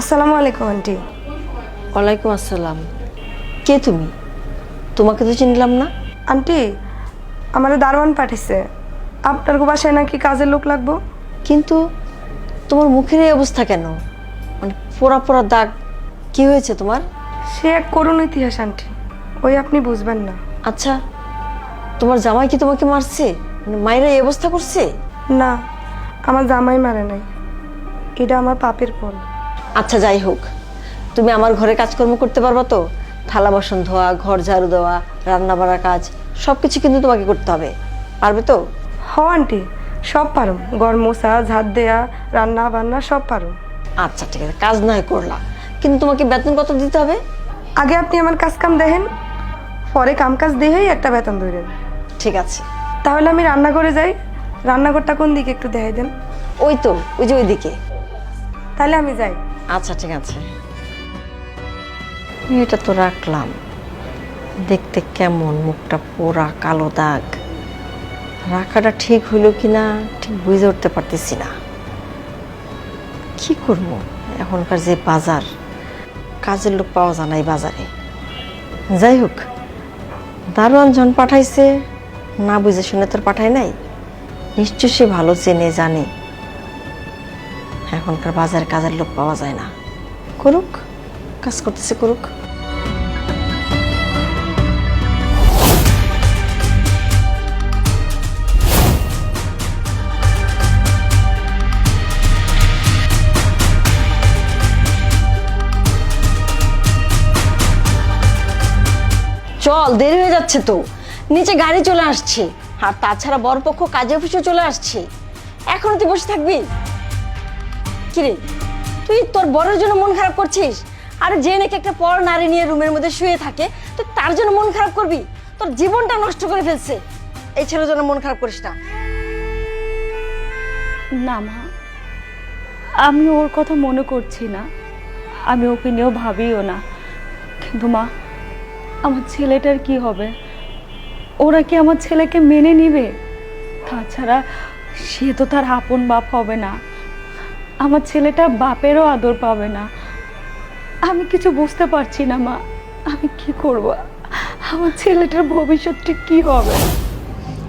আসসালামু আলাইকুম আন্টি। ওয়ালাইকুম আসসালাম। কে তুমি? তোমাকে তো চিনলাম না। আন্টি আমার দারোয়ান পাঠিয়েছে আপনার বাসায় নাকি কাজের লোক লাগবো? কিন্তু তোমার মুখের এই অবস্থা কেন? মানে পোড়া পোড়া দাগ কি হয়েছে তোমার? সে এক করুণ ইতিহাস আন্টি। ওই আপনি বুঝবেন না। আচ্ছা তোমার জামাই কি তোমাকে মারছে? মানে মায়েরা এই অবস্থা করছে? না আমার জামাই মারে নাই। এটা আমার পাপের ফল। আচ্ছা যাই হোক। তুমি আমার ঘরে কাজকর্ম করতে পারবা তো? থালা বাসন ধোয়া ঘর ঝাড়ু দেওয়া রান্না বাড়া কাজ সব কিছু কিন্তু তোমাকে করতে হবে। পারবে তো? হ আন্টি সব পারো। ঘর মোছা ঝাড় দেয়া রান্না বান্না সব পারুম আচ্ছা ঠিক আছে কাজ নয় করলা। কিন্তু তোমাকে বেতন কত দিতে হবে? আগে আপনি আমার কাজ কাম দেখেন। পরে কাম কাজ দেখেই একটা বেতন ধরেন ঠিক আছে। তাহলে আমি রান্নাঘরে যাই। রান্নাঘরটা কোন দিকে একটু দেখাই দেন। ওই তো ওই যে ওই দিকে তাহলে আমি যাই। আচ্ছা ঠিক আছে। এটা তো রাখলাম। দেখতে কেমন, মুখটা পোড়া কালো দাগ। রাখাটা ঠিক হইল কি না ঠিক বুঝে উঠতে পারতেছি না। কি করব? এখনকার যে বাজার, কাজের লোক পাওয়া যায় না এই বাজারে। যাই হোক, দারোয়ান জন পাঠাইছে, না বুঝে শুনে তোর পাঠায় নাই। নিশ্চয় সে ভালো চেনে, জানে। এখনকার বাজারে কাজের লোক পাওয়া যায় না। করুক, কাজ করতেছে করুক। চল, দেরি হয়ে যাচ্ছে তো। নিচে গাড়ি চলে আসছে। আর তাছাড়া বরপক্ষ কাজে অফিসে চলে আসছে। এখনও তুই বসে থাকবি? কিরে তুই তোর বরের জন্য মন খারাপ করছিস? আর যে নাকি একটা পর নারী নিয়ে রুমের মধ্যে শুয়ে থাকে তুই তার জন্য মন খারাপ করবি? তোর জীবনটা নষ্ট করে ফেলছে। এই ছেলের জন্য মন খারাপ করিস না। না মা, আমি ওর কথা মনে করছি না। আমি ওকে নিয়েও ভাবিও না। কিন্তু মা, আমার ছেলেটার কি হবে? ওরা কি আমার ছেলেকে মেনে নিবে? তাছাড়া সে তো তার আপন বাপ হবে না। আমার ছেলেটা বাপেরও আদর পাবে না। আমি কিছু বুঝতে পারছি না মা। আমি কি করব? আমার ছেলেটার ভবিষ্যৎটা কি হবে?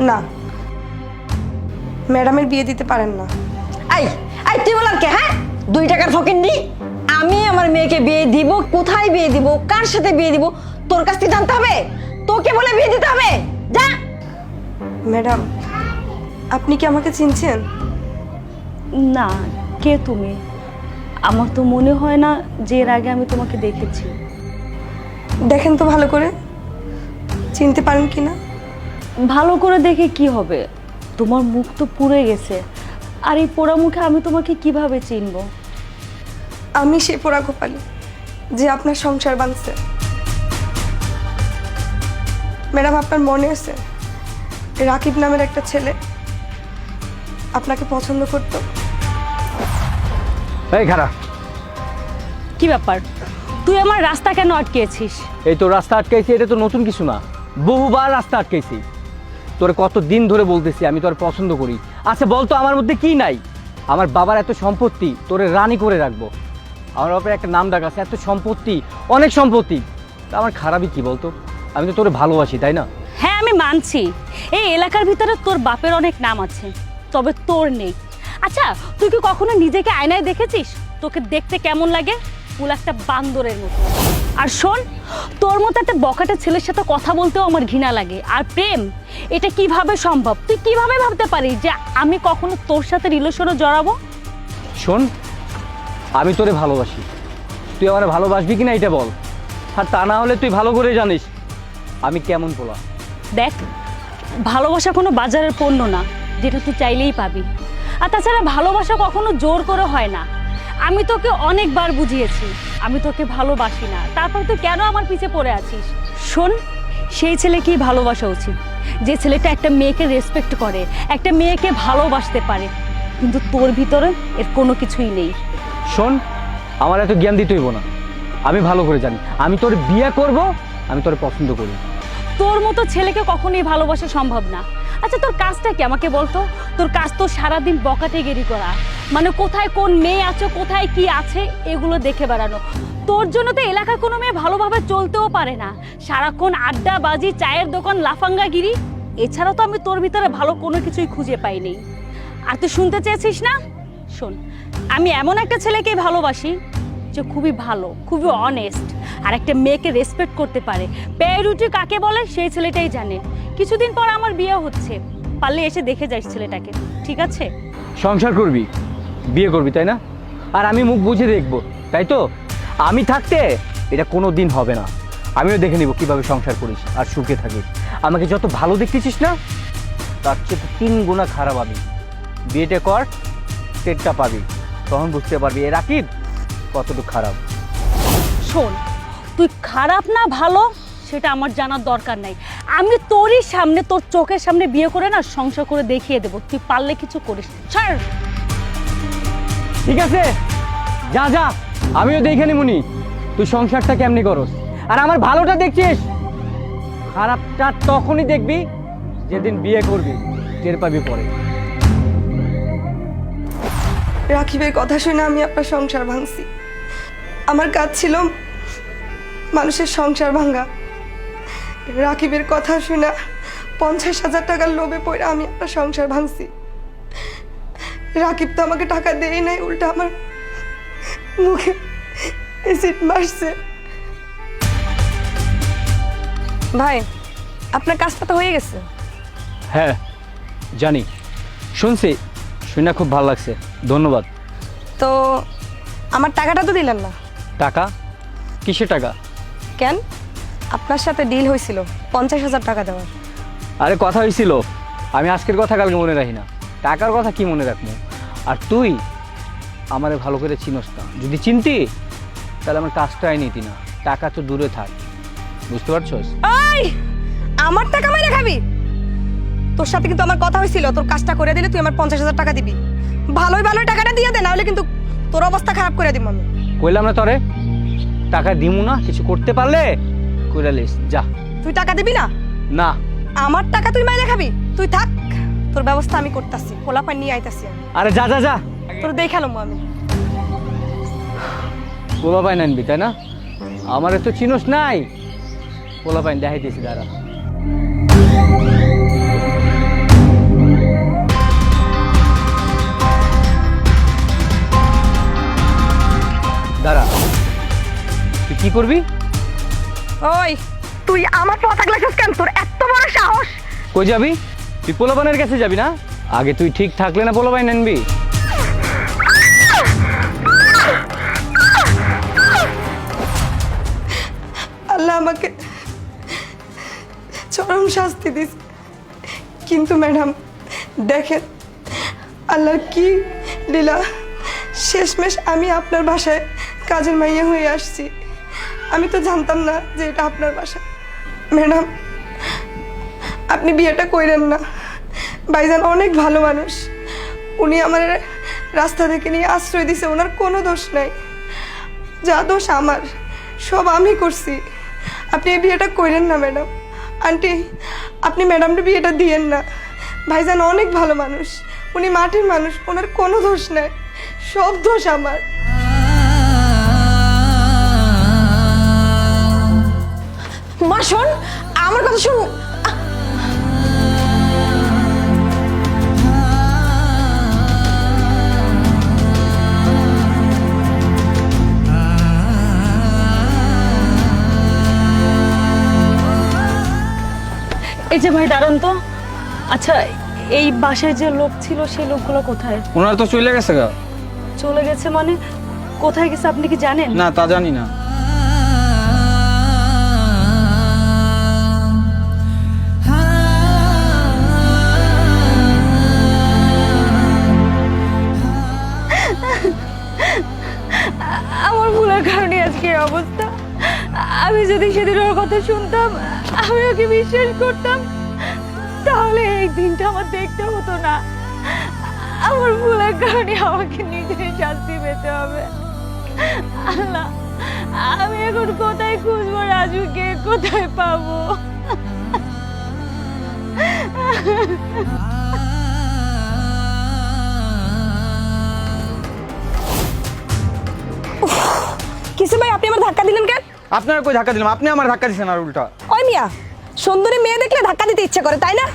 না। ম্যাডামের বিয়ে দিতে পারেন না। আই আই তুই বলার কে হ্যাঁ? দুই টাকার ফকির নি। আমি আমার মেয়েকে বিয়ে দিব কোথায় বিয়ে দিব কার সাথে বিয়ে দিব তোর কাছ থেকে জানতে হবে? তোকে বলে বিয়ে দিতে হবে। যা। ম্যাডাম আপনি কি আমাকে চিনছেন? না। কে তুমি? আমার তো মনে হয় না যে এর আগে আমি তোমাকে দেখেছি। দেখেন তো ভালো করে। চিনতে পারেন কি না? ভালো করে দেখে কি হবে? তোমার মুখ তো পুড়ে গেছে। আর এই পোড়া মুখে আমি তোমাকে কীভাবে চিনবো? আমি সে পোড়া গোপালি যে আপনার সংসার বাঁধছে। ম্যাডাম আপনার মনে আছে? রাকিব নামের একটা ছেলে আপনাকে পছন্দ করতো? এই খারাপ কি ব্যাপার? তুই আমার রাস্তা কেন আটকেছিস? এই তো রাস্তা আটকাইছি এটা তো নতুন কিছু না। বহুবার রাস্তা আটকাইছি তোরে কত দিন ধরে বলতেছি আমি তোর পছন্দ করি। আচ্ছা বলতো আমার মধ্যে কি নাই? আমার বাবার এত সম্পত্তি তোরে রানী করে রাখব। আমার বাবার একটা নাম ডাক আছে এত সম্পত্তি অনেক সম্পত্তি। তা আমার খারাপই কি বলতো? আমি তো তোরে ভালোবাসি তাই না? হ্যাঁ আমি মানছি। এই এলাকার ভিতরে তোর বাপের অনেক নাম আছে তবে তোর নেই। আচ্ছা তুই কি কখনো নিজেকে আয়নায় দেখেছিস? তোকে দেখতে কেমন লাগে? ফুল একটা বান্দরের মতো। আর শোন তোর মতো একটা বকাটা ছেলের সাথে কথা বলতেও আমার ঘৃণা লাগে। আর প্রেম এটা কীভাবে সম্ভব? তুই কীভাবে ভাবতে পারিস যে আমি কখনো তোর সাথে রিলেশনে জড়াবো? শোন আমি তোরে ভালোবাসি। তুই আমার ভালোবাসবি কিনা এটা বল। আর তা না হলে তুই ভালো করে জানিস আমি কেমন পোলা। দেখ ভালোবাসা কোনো বাজারের পণ্য না যেটা তুই চাইলেই পাবি। আর তাছাড়া ভালোবাসা কখনো জোর করে হয় না। আমি তোকে অনেকবার বুঝিয়েছি আমি তোকে ভালোবাসি না। তারপর তুই কেন আমার পিছে পড়ে আছিস? শোন সেই ছেলেকেই ভালোবাসা উচিত। যে ছেলেটা একটা মেয়েকে রেসপেক্ট করে একটা মেয়েকে ভালোবাসতে পারে। কিন্তু তোর ভিতরে এর কোনো কিছুই নেই। শোন আমার এত জ্ঞান দিতে হইব না। আমি ভালো করে জানি। আমি তোর বিয়ে করব আমি তোর পছন্দ করি। তোর মতো ছেলেকে কখনোই ভালোবাসা সম্ভব না। আচ্ছা তোর কাজটা কি আমাকে বলতো? তোর কাজ তো সারাদিন বকাতে বকাটেগেরি করা। মানে কোথায় কোন মেয়ে আছে, কোথায় কি আছে, এগুলো দেখে বেড়ানো। তোর জন্য তো এলাকার কোনো মেয়ে ভালোভাবে চলতেও পারে না। সারাক্ষণ আড্ডা বাজি, চায়ের দোকান, লাফাঙ্গাগিরি। এছাড়া তো আমি তোর ভিতরে ভালো কোনো কিছুই খুঁজে পাইনি আর তুই শুনতে চেয়েছিস না? শোন, আমি এমন একটা ছেলেকে ভালোবাসি যে খুবই ভালো, খুবই অনেস্ট আর একটা মেয়েকে রেসপেক্ট করতে পারে। পেয়ে রুটি কাকে বলে? সেই ছেলেটাই জানে। কিছুদিন পর আমার বিয়ে হচ্ছে। পারলে এসে দেখে যাস ছেলেটাকে ঠিক আছে? সংসার করবি বিয়ে করবি তাই না? আর আমি মুখ বুঝে দেখব তাই তো? আমি থাকতে এটা কোনো দিন হবে না। আমিও দেখে নিব কীভাবে সংসার করিস আর সুখে থাকিস। আমাকে যত ভালো দেখতেছিস না তার চেয়ে তো তিন গুণা খারাপ আমি। বিয়েটা কর টেটটা পাবি। তখন বুঝতে পারবি এ রাকিব কতটুকু খারাপ। শোন তুই খারাপ না ভালো সেটা আমার জানার দরকার নাই। আমি তোরই সামনে তোর চোখের সামনে বিয়ে করে না সংসার করে দেখিয়ে দেবো। তুই পারলে কিছু করিস ছাড়। ঠিক আছে? যা যা। আমিও দেখে নিমুনি তুই সংসারটা কেমনি করস? আর আমার ভালোটা দেখছিস? খারাপটা তখনই দেখবি যেদিন বিয়ে করবি টের পাবি পরে। রাকিবের কথা শুনে আমি আপনার সংসার ভাঙছি। আমার কাজ ছিল মানুষের সংসার ভাঙা। রাকিবের কথা শুনে পঞ্চাশ হাজার টাকার লোভে পড়ে আমি আপনার সংসার ভাঙছি। রাকিব তো আমাকে টাকা দেয় নাই উল্টা আমার মুখে এসিড মারছে। ভাই আপনার কাজটা তো হয়ে গেছে। হ্যাঁ জানি। শুনছি শুনে খুব ভালো লাগছে। ধন্যবাদ। তো আমার টাকাটা তো দিলেন না। টাকা? কিসের টাকা? কেন? আপনার সাথে ডিল হয়েছিল পঞ্চাশ হাজার টাকা দেওয়ার। আরে কথা হয়েছিল আমি আজকের কথা কালকে মনে রাখি না। টাকার কথা কি মনে রাখব? আর তুই আমারে ভালো করে চিনস না। যদি চিনতি তাহলে আমার কাজটাই নিতি না। টাকা তো দূরে থাক। বুঝতে পারছস? ওই আমার টাকা মাইরে খাবি? তোর সাথে কিন্তু আমার কথা হয়েছিল তোর কাজটা করে দিলে তুই আমার পঞ্চাশ হাজার টাকা দিবি। ভালোই ভালোই টাকাটা দিয়ে দে নাহলে কিন্তু তোর অবস্থা খারাপ করে দিব আমি। কইলাম না তরে টাকা দিমু না কিছু করতে পারলে লিস যা। তুই টাকা দিবি না? না। আমার টাকা তুই মাইরে খাবি? তুই থাক তোর ব্যবস্থা আমি করতেছি পোলা পান নিয়ে আইতাছি আমি। আরে যা যা যা। তোর দেখালাম আমি। পোলা পাইন আনবি তাই না? আমারে তো চিনস নাই। পোলা পাইন দাঁড়া। দাঁড়া। তুই কি করবি? ওই তুই আমার পথ লাগছিস কেন? তোর এত বড় সাহস! কই যাবি? তুই পোলাপানের কাছে যাবি না? আগে তুই ঠিক থাকলে না পোলাপাইন আনবি আল্লাহ আমাকে চরম শাস্তি দিস। কিন্তু ম্যাডাম দেখেন আল্লাহর কি লীলা। শেষমেশ আমি আপনার বাসায় কাজের মাইয়া হয়ে আসছি। আমি তো জানতাম না যে এটা আপনার বাসা। ম্যাডাম, আপনি বিয়েটা কইরেন না। ভাইজান অনেক ভালো মানুষ। উনি আমার রাস্তা থেকে নিয়ে আশ্রয় দিছে, ওনার কোনো দোষ নাই। যা দোষ আমার, সব আমি করছি। আপনি এই বিয়েটা করেন না, ম্যাডাম। আন্টি, আপনি ম্যাডামটা বিয়েটা দিয়েন না। ভাইজান অনেক ভালো মানুষ। উনি মাটির মানুষ, ওনার কোনো দোষ নাই। সব দোষ আমার। এই যে ভাই দাঁড়ান তো। আচ্ছা এই বাসায় যে লোক ছিল সেই লোকগুলো কোথায়? ওনারা তো চলে গেছে গা। চলে গেছে মানে? কোথায় গেছে আপনি কি জানেন? না তা জানি না। আমার ভুলের কারণে আজকে অবস্থা। আমি যদি সেদিন ওর কথা শুনতাম আমি ওকে বিশ্বাস করতাম, তাহলে এই দিনটা আমার দেখতে হতো না। আমার ভুলের কারণে আমাকে নিজেই শাস্তি পেতে হবে। আল্লাহ, আমি এখন কোথায় খুঁজবো রাজুকে? কোথায় পাবো? কিছু ভাই, আপনি আমার ধাক্কা দিলেন কেন? আপনার কই ধাক্কা দিলাম? আপনি আমার ধাক্কা দিচ্ছেন আর উল্টা। ওই মিয়া সুন্দরী মেয়ে দেখলে ধাক্কা দিতে ইচ্ছে করে তাই না?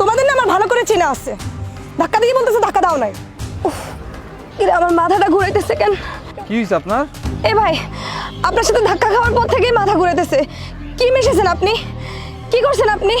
তোমাদের না আমার ভালো করে চেনা আছে। ধাক্কা দিয়ে বলতেছে ধাক্কা দাও নাই। উফ, কিরে আমার মাথাটা ঘুরাইতেছে কেন? কি হয়েছে আপনার? এ ভাই আপনার সাথে ধাক্কা খাওয়ার পর থেকেই মাথা ঘুরাইতেছে। কি মিশেছেন আপনি? কি করছেন আপনি?